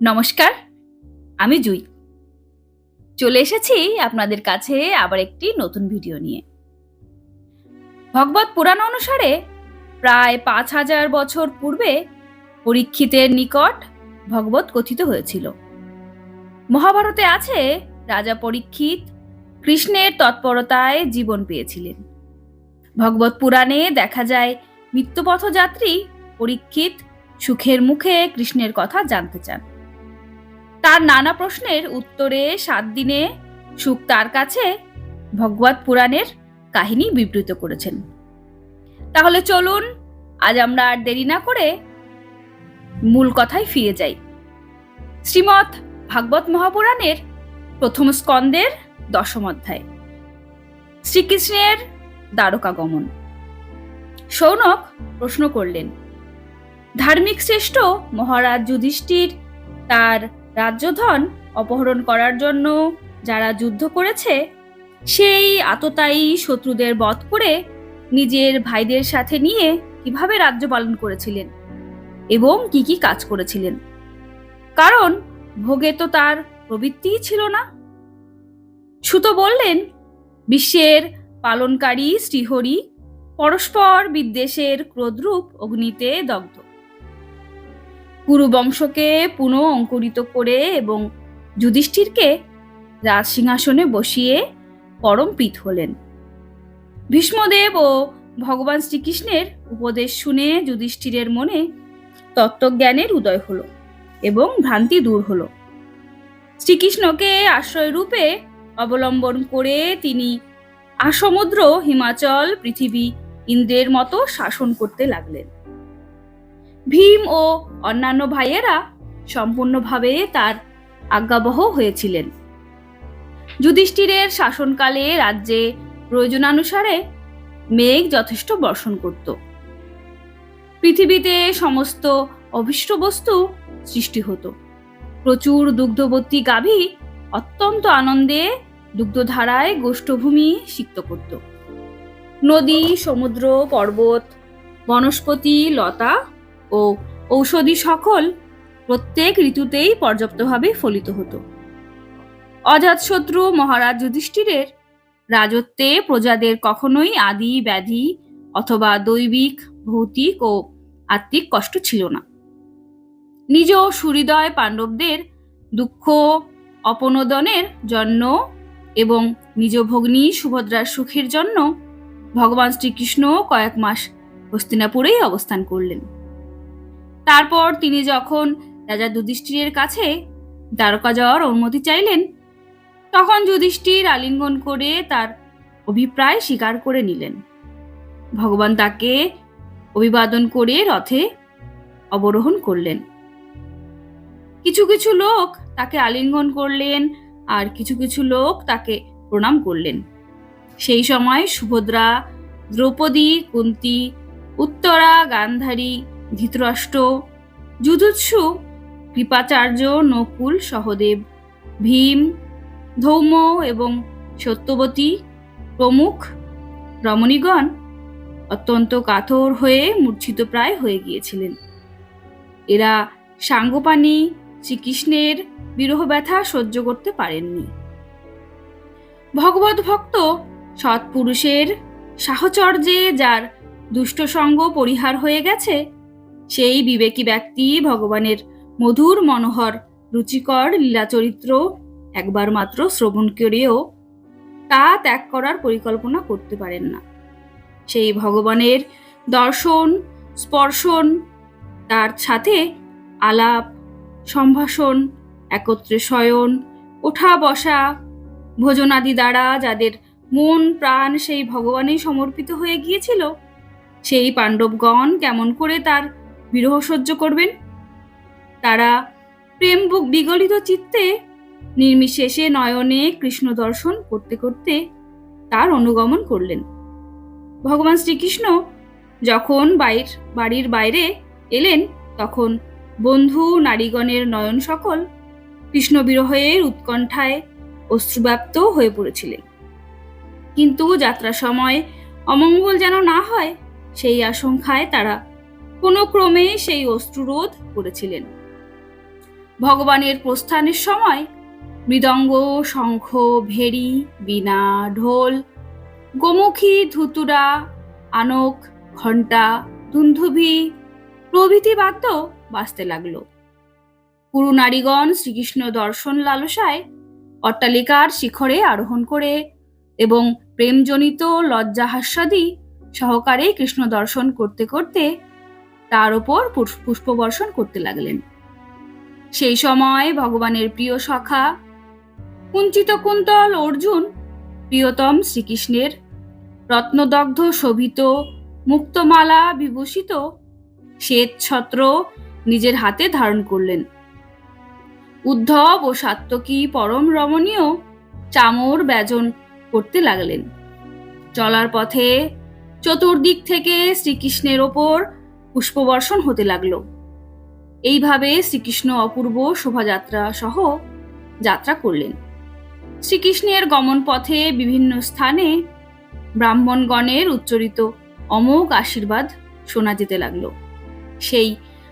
নমস্কার, আমি জুই। চলে এসেছি আপনাদের কাছে আবার একটি নতুন ভিডিও নিয়ে। ভগবত পুরাণ অনুসারে প্রায় পাঁচ হাজার বছর পূর্বে পরীক্ষিতের নিকট ভগবত কথিত হয়েছিল। মহাভারতে আছে, রাজা পরীক্ষিত কৃষ্ণের তৎপরতায় জীবন পেয়েছিলেন। ভগবত পুরাণে দেখা যায়, মৃত্যুপথযাত্রী পরীক্ষিত সুখের মুখে কৃষ্ণের কথা জানতে চান। তার নানা প্রশ্নের উত্তরে সাত দিনে সুখ তার কাছে ভগবত পুরাণের কাহিনী বিবৃত করেছেন। তাহলে চলুন, আজ আমরা আর দেরি না করে মূল কথায় ফিরে যাই। শ্রীমৎ ভাগবত মহাপুরাণের প্রথম স্কন্দের দশম অধ্যায়। শ্রীকৃষ্ণের দ্বারকাগমন। সৌনক প্রশ্ন করলেন, ধার্মিক শ্রেষ্ঠ মহারাজ যুধিষ্ঠির তার রাজ্যধন অপহরণ করার জন্য যারা যুদ্ধ করেছে, সেই আততায়ী শত্রুদের বধ করে নিজের ভাইদের সাথে নিয়ে কীভাবে রাজ্য পালন করেছিলেন এবং কি কি কাজ করেছিলেন? কারণ ভোগে তো তার প্রবৃত্তিই ছিল না। সুত বললেন, বিশ্বের পালনকারী শ্রীহরি পরস্পর বিদ্বেষের ক্রোধরূপ অগ্নিতে দগ্ধ। কুরুবংশকে পুনঃ অঙ্কুরিত করে এবং যুধিষ্ঠিরকে রাজসিংহাসনে বসিয়ে পরম প্রীত হলেন। ভীষ্মদেব ও ভগবান শ্রীকৃষ্ণের উপদেশ শুনে যুধিষ্ঠিরের মনে তত্ত্বজ্ঞানের উদয় হলো এবং ভ্রান্তি দূর হলো। শ্রীকৃষ্ণকে আশ্রয় রূপে অবলম্বন করে তিনি আসমুদ্র, হিমাচল, পৃথিবী, ইন্দ্রের মতো শাসন করতে লাগলেন। ভীম ও অন্যান্য ভাইয়েরা সম্পূর্ণভাবে তার আজ্ঞাবহ হয়েছিলেন। যুধিষ্ঠিরের শাসনকালে রাজ্যে প্রয়োজনানুসারে মেঘ যথেষ্ট বর্ষণ করত। পৃথিবীতে সমস্ত অভিষ্ট বস্তু সৃষ্টি হতো। প্রচুর দুগ্ধবর্তী গাভী অত্যন্ত আনন্দে দুগ্ধধারায় গোষ্ঠভূমি সিক্ত করত। নদী, সমুদ্র, পর্বত, বনস্পতি, লতা ও ঔষধি সকল প্রত্যেক ঋতুতেই পর্যাপ্তভাবে ফলিত হতো। অজাতশত্রু মহারাজ যুধিষ্ঠিরের রাজত্বে প্রজাদের কখনোই আদি, ব্যাধি অথবা দৈবিক, ভৌতিক ও আত্মিক কষ্ট ছিল না। নিজ সুহৃদয় পাণ্ডবদের দুঃখ, অপনোদনের জন্য এবং নিজ ভগ্নী সুভদ্রার সুখের জন্য ভগবান শ্রীকৃষ্ণ কয়েক মাস হস্তিনাপুরেই অবস্থান করলেন। তারপর তিনি যখন রাজা যুধিষ্ঠিরের কাছে দ্বারকা যাওয়ার অনুমতি চাইলেন, তখন যুধিষ্ঠির আলিঙ্গন করে তার অভিপ্রায় স্বীকার করে নিলেন। ভগবান তাকে অভিবাদন করে রথে অবরোহণ করলেন। কিছু কিছু লোক তাকে আলিঙ্গন করলেন আর কিছু কিছু লোক তাকে প্রণাম করলেন। সেই সময় সুভদ্রা, দ্রৌপদী, কুন্তি, উত্তরা, গান্ধারী ধৃতরাষ্ট্র যুধুৎসু কৃপাচার্য, নকুল, সহদেব, ভীম, ধৌম এবং সত্যবতী প্রমুখ রমণীগণ অত্যন্ত কাতর হয়ে মূর্ছিত প্রায় হয়ে গিয়েছিলেন। এরা সাঙ্গপানি শ্রীকৃষ্ণের বিরহ ব্যথা সহ্য করতে পারেননি। ভগবত ভক্ত সৎপুরুষের সাহচর্যে যার দুষ্ট সঙ্গ পরিহার হয়ে গেছে সেই বিবেকী ব্যক্তি ভগবানের মধুর মনোহর, রুচিকর লীলাচরিত্র একবার মাত্র শ্রবণ করেও তা ত্যাগ করার পরিকল্পনা করতে পারেন না। সেই ভগবানের দর্শন, স্পর্শন, তার সাথে আলাপ, সম্ভাষণ, একত্রে শয়ন, ওঠা বসা ভোজনাদি দ্বারা যাদের মন, প্রাণ সেই ভগবানেই সমর্পিত হয়ে গিয়েছিল, সেই পাণ্ডবগণ কেমন করে তার বিরহ সহ্য করবেন? তারা প্রেম বুক বিগলিত চিত্তে নির্মিশেষে নয়নে কৃষ্ণ দর্শন করতে করতে তার অনুগমন করলেন। ভগবান শ্রীকৃষ্ণ যখন বাইর, বাড়ির বাইরে এলেন, তখন বন্ধু, নারীগণের নয়ন সকল কৃষ্ণ বিরহের উৎকণ্ঠায় অশ্রুব্যাপ্ত হয়ে পড়েছিলেন। কিন্তু যাত্রার সময় অমঙ্গল যেন না হয়, সেই আশঙ্কায় তারা কোনো ক্রমে সেই অশ্রুরোধ করেছিলেন। ভগবানের প্রস্থানের সময় মৃদঙ্গ, শঙ্খ, ভেরি, বীণা, ঢোল, গোমুখী ধুতুরা, আনক, ঘণ্টা, দুন্ধুভি প্রভৃতি বাদ্য বাজতে লাগল। পুরু নারীগণ শ্রীকৃষ্ণ দর্শন লালসায় অট্টালিকার শিখরে আরোহণ করে এবং প্রেমজনিত লজ্জাহাস্যাদি সহকারে কৃষ্ণ দর্শন করতে করতে তার ওপর পুষ- পুষ্পবর্ষণ করতে লাগলেন। সেই সময় ভগবানের প্রিয় সখা, কুঞ্চিত কুন্তল অর্জুন, প্রিয়তম শ্রীকৃষ্ণের রত্নদগ্ধ শোভিত মুক্তমালা বিভূষিত শ্বেত ছত্র নিজের হাতে ধারণ করলেন। উদ্ধব ও সাত্তকী পরম রমণীয় চামর ব্যজন করতে লাগলেন। চলার পথে চতুর্দিক থেকে শ্রীকৃষ্ণের ওপর পুষ্পবর্ষণ হতে লাগল। এইভাবে শ্রীকৃষ্ণ অপূর্ব শোভাযাত্রা সহ যাত্রা করলেন। শ্রীকৃষ্ণের গমন পথে বিভিন্ন স্থানে ব্রাহ্মণগণের উচ্চরিত অমোঘ আশীর্বাদ শোনা যেতে লাগল। সেই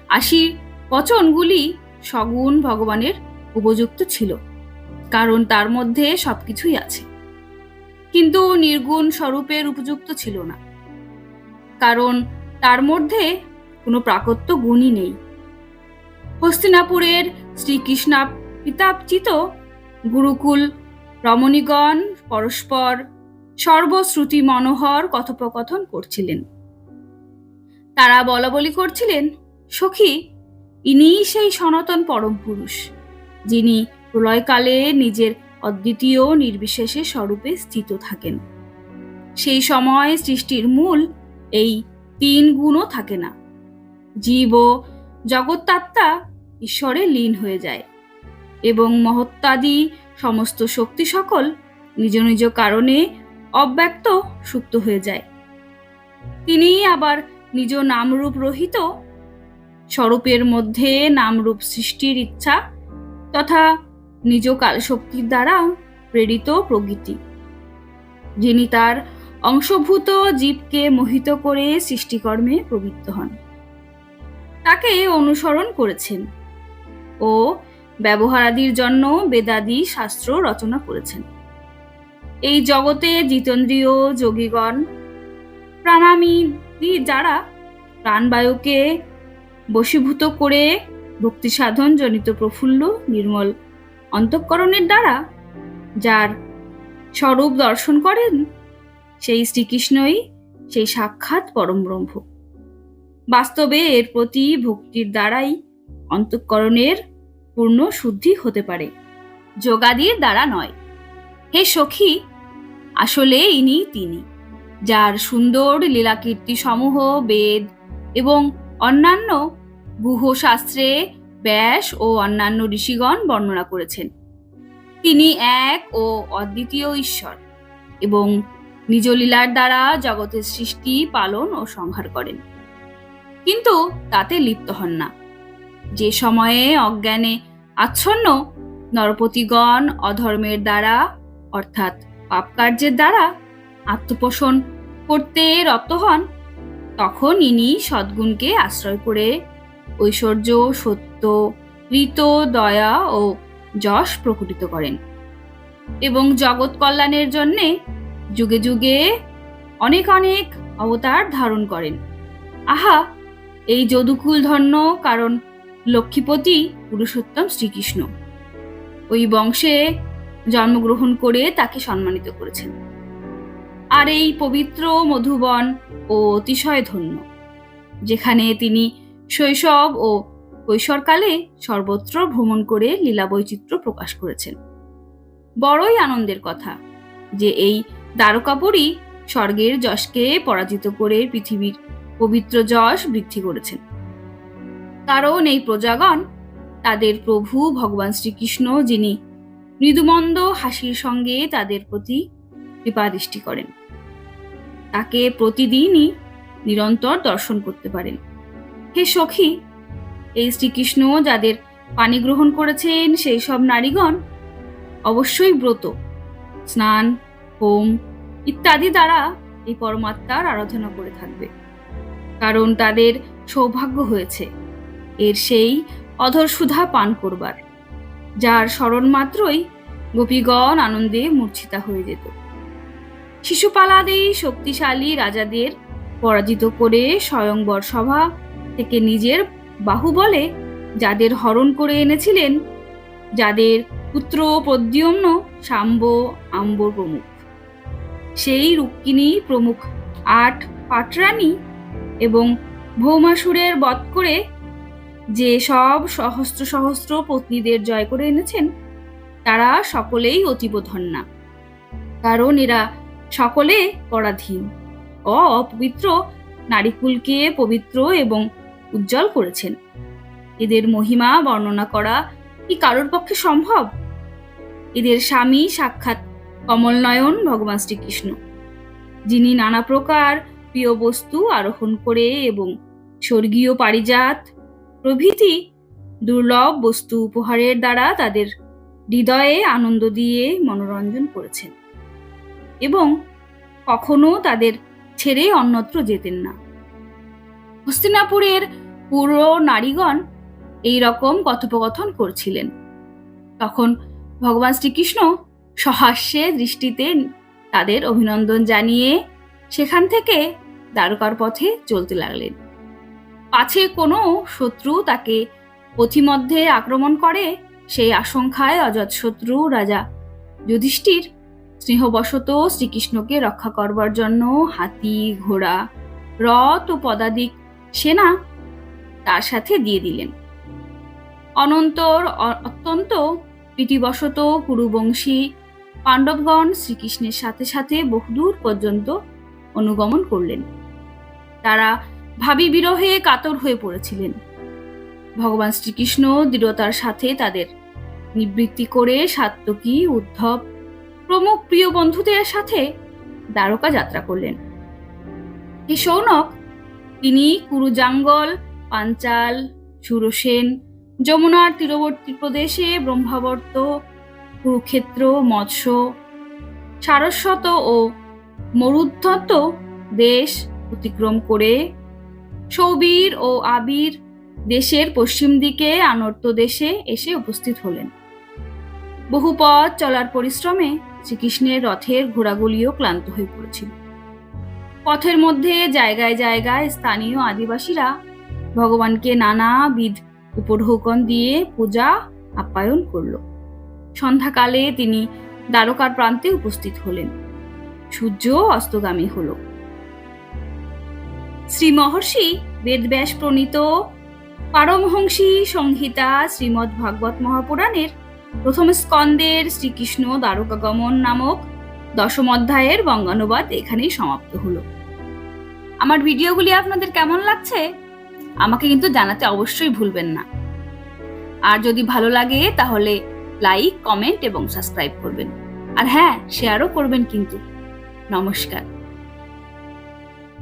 আশীর বচনগুলি সগুণ ভগবানের উপযুক্ত ছিল, কারণ তার মধ্যে সবকিছুই আছে। কিন্তু নির্গুণ স্বরূপের উপযুক্ত ছিল না, কারণ তার মধ্যে কোনো প্রাকত্য গুণই নেই। হস্তিনাপুরের শ্রীকৃষ্ণা পিতাপচিত গুরুকুল রমণীগণ পরস্পর সর্বশ্রুতি মনোহর কথোপকথন করছিলেন। তারা বলাবলি করছিলেন, সখী, ইনিই সেই সনাতন পরম পুরুষ যিনি প্রলয়কালে নিজের অদ্বিতীয় নির্বিশেষে স্বরূপে স্থিত থাকেন। সেই সময় সৃষ্টির মূল এই তিন গুণও থাকে না। জীব ও জগত্তাত্মা ঈশ্বরে লীন হয়ে যায় এবং মহত্তাদি সমস্ত শক্তি সকল নিজ নিজ কারণে অব্যক্ত, সুপ্ত হয়ে যায়। তিনি আবার নিজ নামরূপ রহিত স্বরূপের মধ্যে নামরূপ সৃষ্টির ইচ্ছা তথা নিজ কালশক্তির দ্বারা প্রেরিত প্রকৃতি। যিনি তার অংশভূত জীবকে মোহিত করে সৃষ্টিকর্মে প্রবৃত্ত হন। তাকে অনুসরণ করেছেন ও ব্যবহারাদির জন্য বেদাদি শাস্ত্র রচনা করেছেন। এই জগতে জিতেন্দ্রীয় যোগীগণ প্রাণামী যারা প্রাণবায়ুকে বশীভূত করে ভক্তি সাধন জনিত প্রফুল্ল নির্মল অন্তঃকরণের দ্বারা, যার স্বরূপ দর্শন করেন সেই শ্রীকৃষ্ণই সেই সাক্ষাৎ পরম ব্রহ্ম। বাস্তবে এর প্রতি ভক্তির দ্বারাই অন্তঃকরণের পূর্ণ শুদ্ধি হতে পারে, যোগাদির দ্বারা নয়। হে সখী, আসলে ইনি তিনি, যার সুন্দর লীলাকীর্তি সমূহ বেদ এবং অন্যান্য গুহ শাস্ত্রে ব্যাস ও অন্যান্য ঋষিগণ বর্ণনা করেছেন। তিনি এক ও অদ্বিতীয় ঈশ্বর এবং নিজ লীলার দ্বারা জগতের সৃষ্টি, পালন ও সংহার করেন। কিন্তু তাতে লিপ্ত হন না। যে সময়ে অজ্ঞানে আচ্ছন্ন, নরপতিগণ অধর্মের দ্বারা, অর্থাৎ পাপ কার্যের দ্বারা আত্মপোষণ করতে রত হন, তখন ইনি সদ্গুণকে আশ্রয় করে ঐশ্বর্য, সত্য, ঋত, দয়া ও যশ প্রকটিত করেন। এবং জগৎ কল্যাণের জন্যে যুগে যুগে অনেক অনেক অবতার ধারণ করেন। আহা, এই যদুকুল ধন্য, কারণ লক্ষ্মীপতি পুরুষোত্তম শ্রীকৃষ্ণ। ওই বংশে জন্মগ্রহণ করে তাকে সম্মানিত করেছেন। আর এই পবিত্র মধুবন ও অতিশয় ধন্য, যেখানে তিনি শৈশব ও কৈশোরকালে সর্বত্র ভ্রমণ করে লীলা বৈচিত্র্য প্রকাশ করেছেন। বড়ই আনন্দের কথা যে এই দ্বারকাপুরী স্বর্গের যশকে পরাজিত করে পৃথিবীর পবিত্র যশ বৃদ্ধি করেছেন। কারণ এই প্রজাগণ তাদের প্রভু ভগবান শ্রীকৃষ্ণ, যিনি মৃদুমন্দ হাসির সঙ্গে তাদের প্রতি কৃপাদৃষ্টি করেন। তাকে প্রতিদিনই নিরন্তর দর্শন করতে পারেন। হে সখী, এই শ্রীকৃষ্ণ যাদের পানি গ্রহণ করেছেন সেই সব নারীগণ অবশ্যই ব্রত, স্নান হোম ইত্যাদি দ্বারা এই পরমাত্মার আরাধনা করে থাকবে। কারণ তাদের সৌভাগ্য হয়েছে। এর সেই অধর সুধা পান করবার, যার স্মরণ মাত্রই গোপীগণ আনন্দে মূর্ছিতা হয়ে যেত। শিশুপালাদেই শক্তিশালী রাজাদের পরাজিত করে স্বয়ংবর সভা থেকে নিজের বাহুবলে যাদের হরণ করে এনেছিলেন, যাদের পুত্র প্রদ্যুম্ন শাম্ব আম্বর প্রমুখ। সেই রুক্মিণী প্রমুখ। আট পাটরানী এবং ভৌমাসুরের বধ করে যে সব সহস্র সহস্র পত্নীদের জয় করে এনেছেন, তারা সকলেই অতীব ধন্যা। কারণ এরা সকলে পরাধীন, অপবিত্র, নারীকুলকে পবিত্র এবং উজ্জ্বল করেছেন। এদের মহিমা বর্ণনা করা কি কারোর পক্ষে সম্ভব? এদের স্বামী সাক্ষাৎ কমলনয়ন, ভগবান শ্রীকৃষ্ণ, যিনি নানা প্রকার প্রিয় বস্তু আরোহণ করে এবং স্বর্গীয় পারিজাত প্রভৃতি দুর্লভ বস্তু উপহারের দ্বারা তাদের হৃদয়ে আনন্দ দিয়ে মনোরঞ্জন করেছেন এবং কখনো তাদের ছেড়ে অন্যত্র যেতেন না। হস্তিনাপুরের পুরো নারীগণ এই রকম কথোপকথন করছিলেন। তখন ভগবান শ্রীকৃষ্ণ সহাস্যে দৃষ্টিতে তাদের অভিনন্দন জানিয়ে সেখান থেকে দ্বারকার পথে চলতে লাগলেন। পাছে কোনো শত্রু তাকে পথিমধ্যে আক্রমণ করে, সেই আশঙ্কায় অজাতশত্রু রাজা যুধিষ্ঠির স্নেহবশত শ্রীকৃষ্ণকে রক্ষা করবার জন্য হাতি, ঘোড়া, রথ ও পদাদিক সেনা তার সাথে দিয়ে দিলেন। অনন্তর অত্যন্ত প্রীতিবশত কুরুবংশী পাণ্ডবগণ শ্রীকৃষ্ণের সাথে সাথে বহুদূর পর্যন্ত অনুগমন করলেন। তারা ভাবি বিরহে কাতর হয়ে পড়েছিলেন। ভগবান শ্রীকৃষ্ণ দৃঢ়তার সাথে তাদের নিবৃত্তি করে সাত্তকী উদ্ধব, প্রমুখ প্রিয় বন্ধুদের সাথে দ্বারকা যাত্রা করলেন। এই সৌনক, তিনি কুরুজাঙ্গল, পাঞ্চাল, সুরসেন, যমুনার তীরবর্তী প্রদেশে ব্রহ্মাবর্ত কুরুক্ষেত্র, মৎস্য, সারস্বত ও মরুদ্ধত দেশ অতিক্রম করে সৌবীর ও আবির দেশের পশ্চিম দিকে আনর্ত দেশে এসে উপস্থিত হলেন। বহু পথ চলার পরিশ্রমে শ্রীকৃষ্ণের রথের ঘোড়াগুলিও ক্লান্ত হয়ে পড়েছিল। পথের মধ্যে জায়গায় জায়গায় স্থানীয় আদিবাসীরা ভগবানকে নানাবিধ উপঢৌকন দিয়ে পূজা, আপ্যায়ন করল। সন্ধ্যাকালে তিনি দ্বারকার প্রান্তে উপস্থিত হলেন। সূর্য অস্তগামী হল। শ্রী মহর্ষি বেদব্যাস প্রণীত পারমহংসী সংহিতা শ্রীমদ্ ভাগবত মহাপুরাণের প্রথম স্কন্দের শ্রীকৃষ্ণ দ্বারকাগমন নামক দশম অধ্যায়ের বঙ্গানুবাদ এখানেই সমাপ্ত হলো। আমার ভিডিওগুলি আপনাদের কেমন লাগছে? আমাকে কিন্তু জানাতে অবশ্যই ভুলবেন না। আর যদি ভালো লাগে তাহলে লাইক কমেন্ট এবং সাবস্ক্রাইব করবেন। আর হ্যাঁ শেয়ারও করবেন কিন্তু। নমস্কার।